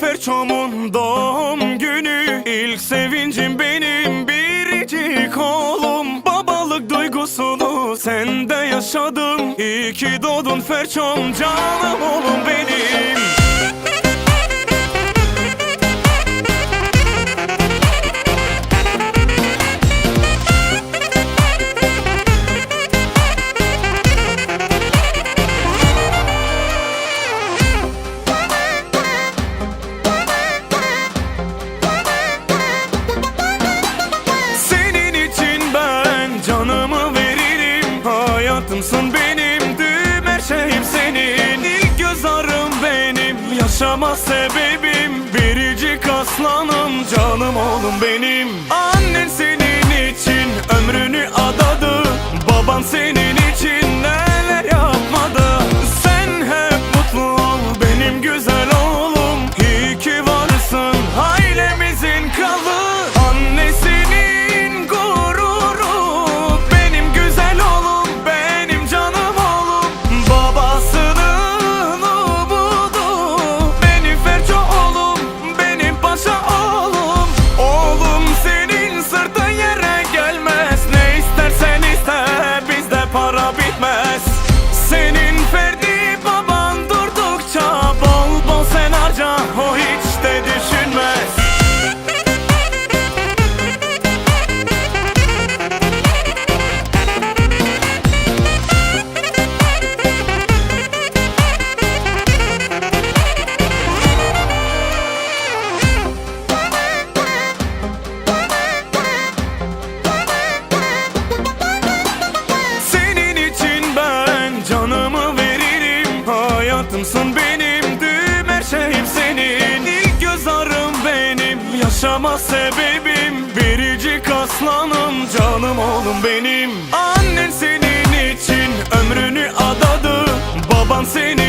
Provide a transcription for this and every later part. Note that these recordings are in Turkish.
Ferçom'un doğum günü. İlk sevincim benim biricik oğlum. Babalık duygusunu sende yaşadım. İyi ki doğdun Ferçom canım oğlum benim sebebim Biricik aslanım Canım oğlum benim. Annen Yaşama sebebim Biricik aslanım Canım oğlum benim. Annen senin için Ömrünü adadı Baban senin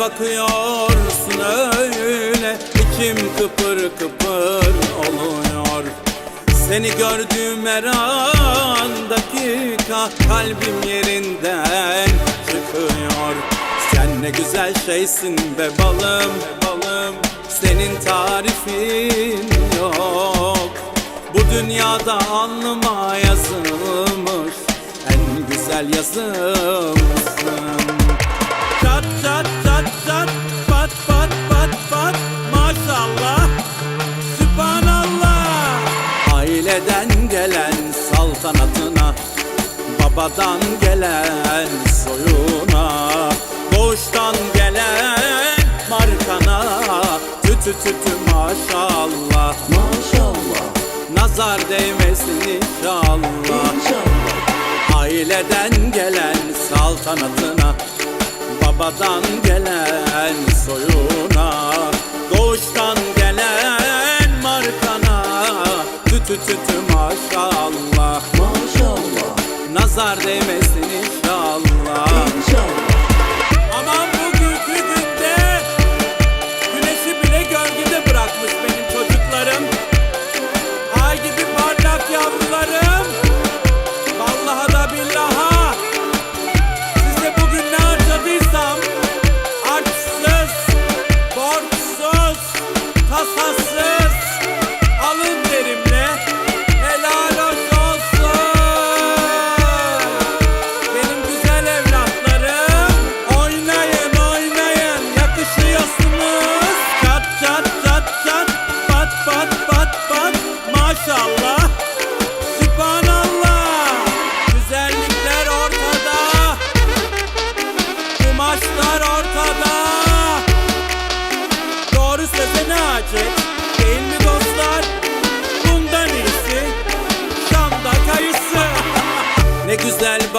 bakıyorsun öyle? İçim kıpır kıpır oluyor. Seni gördüğüm her an dakika Kalbim yerinden çıkıyor. Sen ne güzel şeysin be balım balım. Senin tarifin yok. Bu dünyada alnıma yazılmış En güzel yazımsın pat pat pat maşallah. Sübhanallah. Aileden gelen saltanatına Babadan gelen soyuna Doğuştan gelen markana Tütü tütü maşallah. Maşallah, Nazar değmesin inşallah. İnşallah, Aileden gelen saltanatına Babadan gelen soyuna Doğuştan gelen markana Tütü tütü maşallah. Maşallah. Nazar değmesin inşallah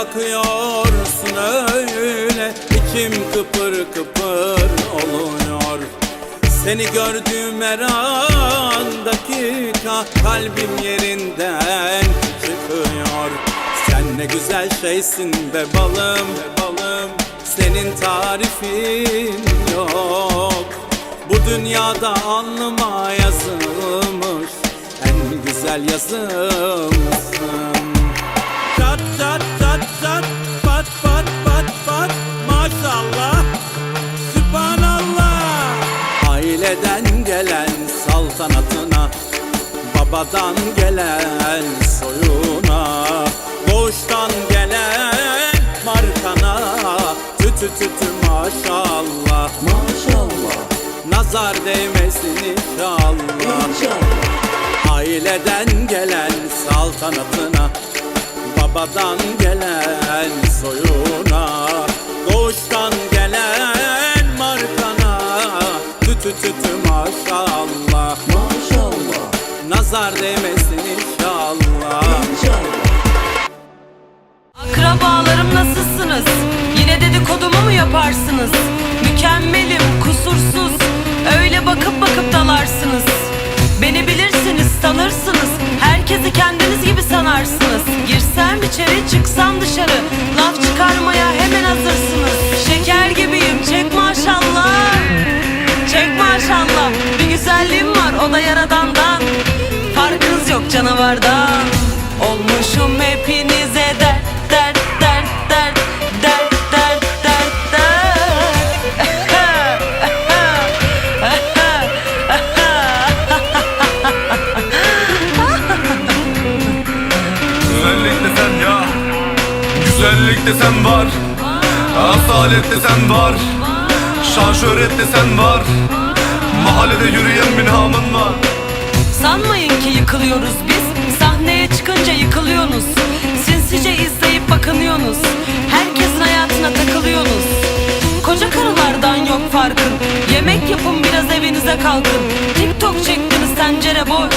bakıyorsun öyle? İçim kıpır kıpır oluyor. Seni gördüğüm her an dakika Kalbim yerinden çıkıyor. Sen ne güzel şeysin be balım be balım. Senin tarifin yok. Bu dünyada alnıma yazılmış En güzel yazımsın Çat çat çat çat pat pat pat pat. Maşallah. Sübhanallah. Aileden gelen saltanatına Babadan gelen soyuna Doğuştan gelen markana Tütü tütü maşallah. Maşallah. Nazar değmesin inşallah. İnşallah. Aileden gelen saltanatına Babadan gelen soyuna Doğuştan gelen markana. Tütü tütü maşallah Maşallah. Nazar değmesin Girsem içeri, çıksam dışarı. Laf çıkarmaya hemen hazırsınız. Şeker gibiyim, çek maşallah. Çek maşallah. Bir güzelliğim var, o da yaradandan. Farkınız yok canavardan. Olmuşum hepinize dert, Güzellik desen var. Asalet desen var. Şan şöhret desen var. Mahallede yürüyen minhamın var. Sanmayın ki yıkılıyoruz biz. Sahneye çıkınca yıkılıyorsunuz. Sinsice izleyip bakınıyorsunuz. Herkesin hayatına takılıyorsunuz. Koca karılardan yok farkın. Yemek yapın biraz evinize kalkın. TikTok çektiniz tencere boş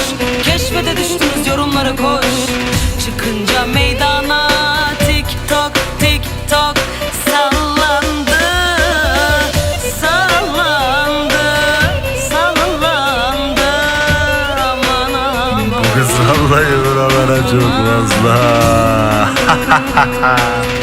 çocuk love.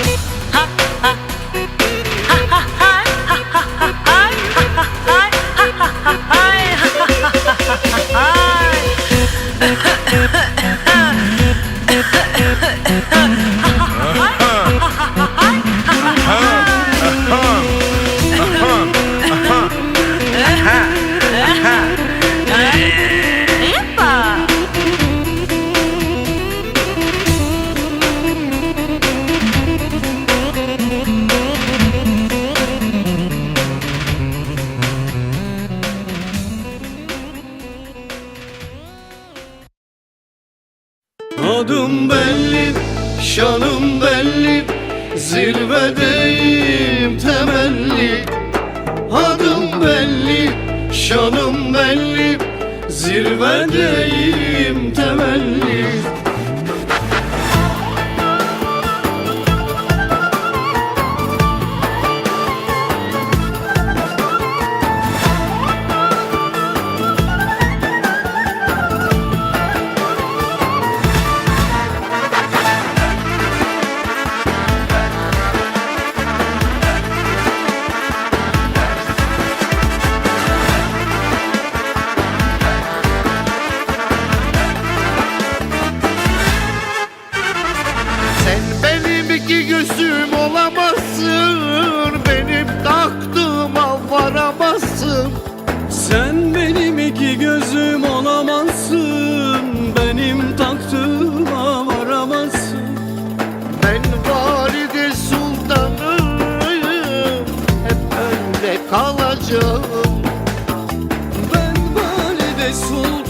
böyle kalacağım. Ben böyle de sultanım